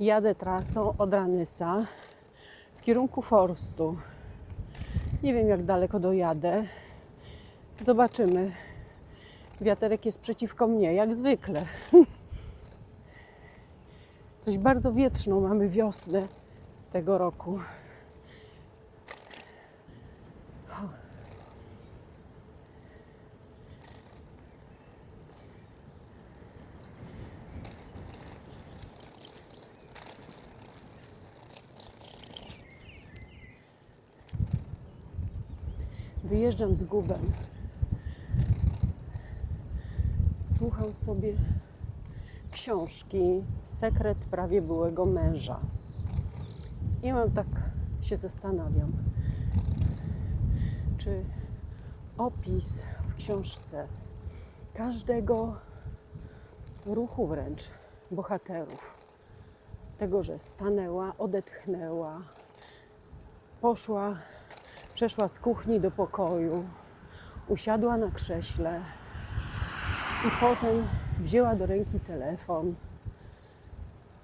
Jadę trasą od Ranysa w kierunku Forstu. Nie wiem, jak daleko dojadę. Zobaczymy. Wiaterek jest przeciwko mnie, jak zwykle. Coś bardzo wietrzną mamy wiosnę tego roku. Wyjeżdżam z gubem. Słucham sobie książki Sekret prawie byłego męża. I mam tak się zastanawiam, czy opis w książce każdego ruchu wręcz bohaterów, tego, że stanęła, odetchnęła, poszła, przeszła z kuchni do pokoju, usiadła na krześle i potem wzięła do ręki telefon,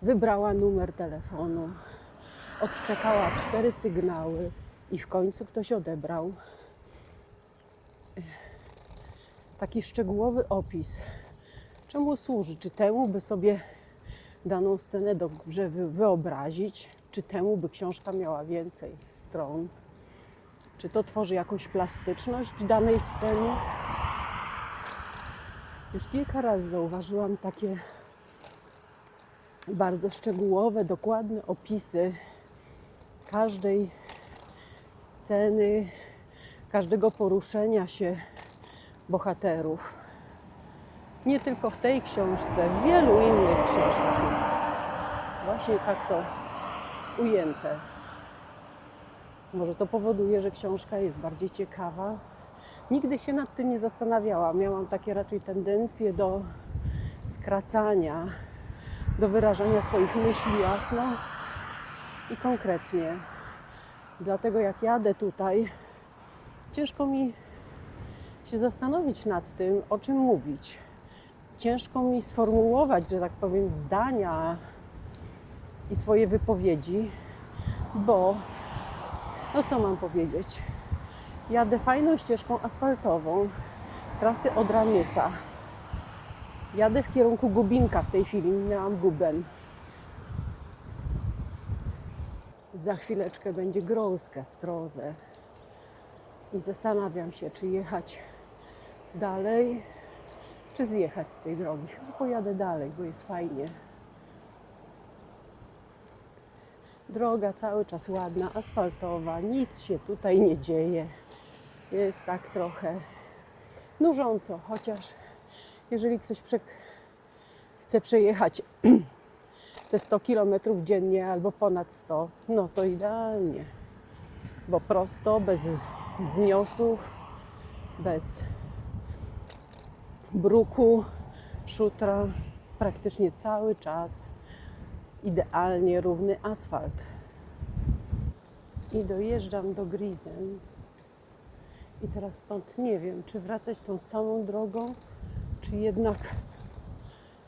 wybrała numer telefonu, odczekała cztery sygnały i w końcu ktoś odebrał. Taki szczegółowy opis. Czemu służy? Czy temu, by sobie daną scenę dobrze wy- wyobrazić? Czy temu, by książka miała więcej stron? Czy to tworzy jakąś plastyczność danej sceny? Już kilka razy zauważyłam takie bardzo szczegółowe, dokładne opisy każdej sceny, każdego poruszenia się bohaterów. Nie tylko w tej książce, w wielu innych książkach jest właśnie tak to ujęte. Może to powoduje, że książka jest bardziej ciekawa. Nigdy się nad tym nie zastanawiałam. Miałam takie raczej tendencje do skracania, do wyrażania swoich myśli jasno i konkretnie. Dlatego jak jadę tutaj, ciężko mi się zastanowić nad tym, o czym mówić. Ciężko mi sformułować, że tak powiem, zdania i swoje wypowiedzi, bo no co mam powiedzieć? Jadę fajną ścieżką asfaltową trasy od Ranysa. Jadę w kierunku Gubinka w tej chwili, minęłam Guben. Za chwileczkę będzie Grołska, Strozę. I zastanawiam się, czy jechać dalej, czy zjechać z tej drogi. Chyba pojadę dalej, bo jest fajnie. Droga cały czas ładna, asfaltowa, nic się tutaj nie dzieje. Jest tak trochę nużąco, chociaż jeżeli ktoś prze... chce przejechać te 100 km dziennie albo ponad 100, no to idealnie, bo prosto, bez zniosów, bez bruku, szutra, praktycznie cały czas idealnie równy asfalt. I dojeżdżam do Grizen. I teraz stąd nie wiem, czy wracać tą samą drogą, czy jednak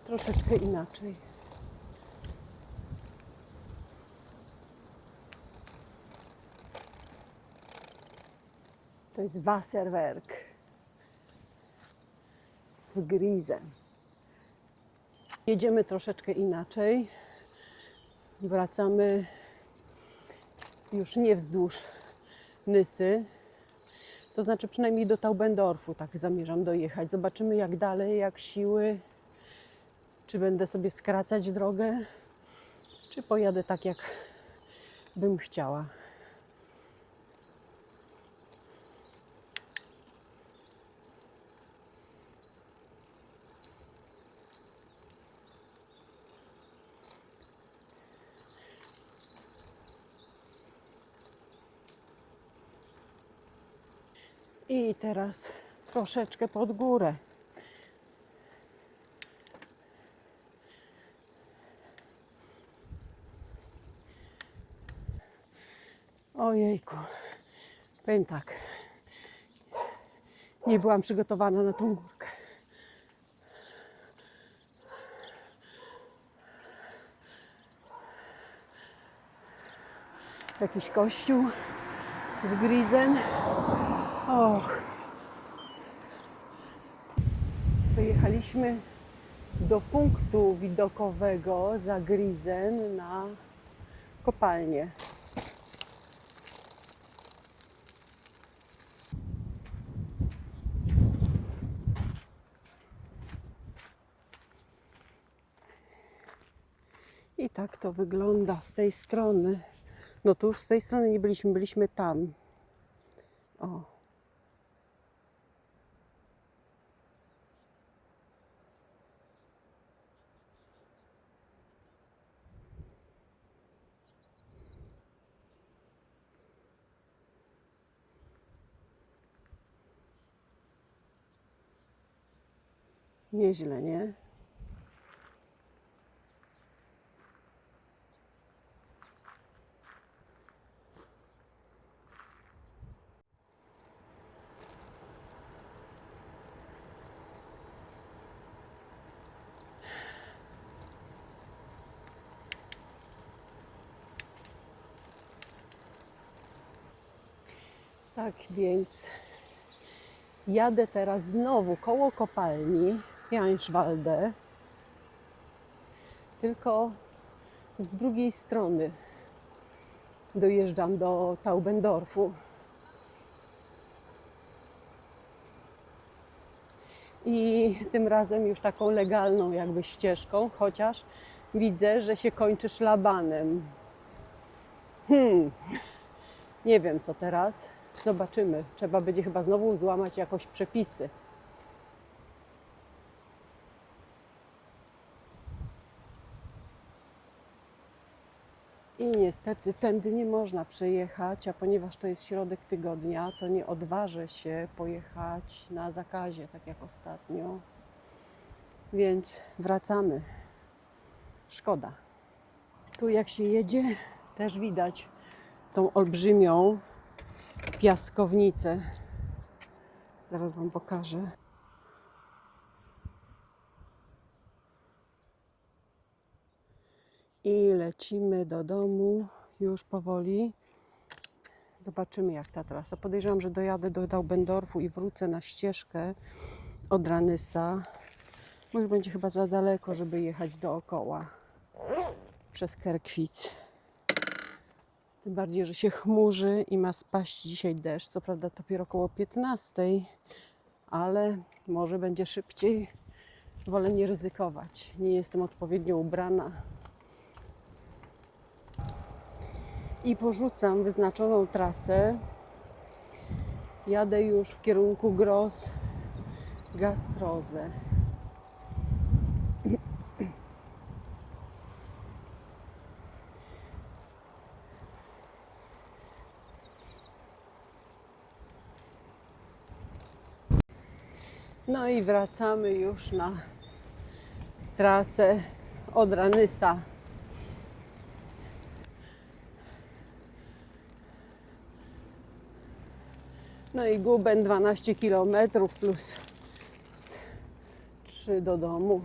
troszeczkę inaczej. To jest Wasserwerk w Grizen. Jedziemy troszeczkę inaczej. Wracamy już nie wzdłuż Nysy, to znaczy przynajmniej do Taubendorfu tak zamierzam dojechać. Zobaczymy jak dalej, jak siły, czy będę sobie skracać drogę, czy pojadę tak jak bym chciała. I teraz troszeczkę pod górę. Ojejku, powiem tak. Nie byłam przygotowana na tą górkę. Jakiś kościół w Grizen. Och. Dojechaliśmy do punktu widokowego za Grizen na kopalnię. I tak to wygląda z tej strony. No tu już z tej strony nie byliśmy, byliśmy tam. O. Nieźle, nie? Tak więc jadę teraz znowu koło kopalni Jańszwalde, tylko z drugiej strony dojeżdżam do Taubendorfu. I tym razem już taką legalną jakby ścieżką, chociaż widzę, że się kończy szlabanem. Hmm, nie wiem co teraz. Zobaczymy. Trzeba będzie chyba znowu złamać jakoś przepisy. I niestety tędy nie można przejechać, a ponieważ to jest środek tygodnia, to nie odważę się pojechać na zakazie, tak jak ostatnio. Więc wracamy. Szkoda. Tu jak się jedzie, też widać tą olbrzymią piaskownicę. Zaraz Wam pokażę. I lecimy do domu już powoli. Zobaczymy, jak ta trasa. Podejrzewam, że dojadę do Daubendorfu i wrócę na ścieżkę od Ranysa. Bo już będzie chyba za daleko, żeby jechać dookoła przez Kerkwic. Tym bardziej, że się chmurzy i ma spaść dzisiaj deszcz. Co prawda dopiero około 15, ale może będzie szybciej. Wolę nie ryzykować. Nie jestem odpowiednio ubrana. I porzucam wyznaczoną trasę. Jadę już w kierunku Gros Gastroze. No i wracamy już na trasę od Ranysa. No i Guben 12 km plus 3 do domu.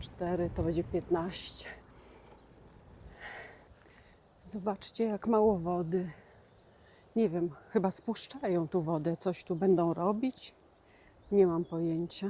4 to będzie 15. Zobaczcie, jak mało wody. Nie wiem, chyba spuszczają tu wodę. Coś tu będą robić? Nie mam pojęcia.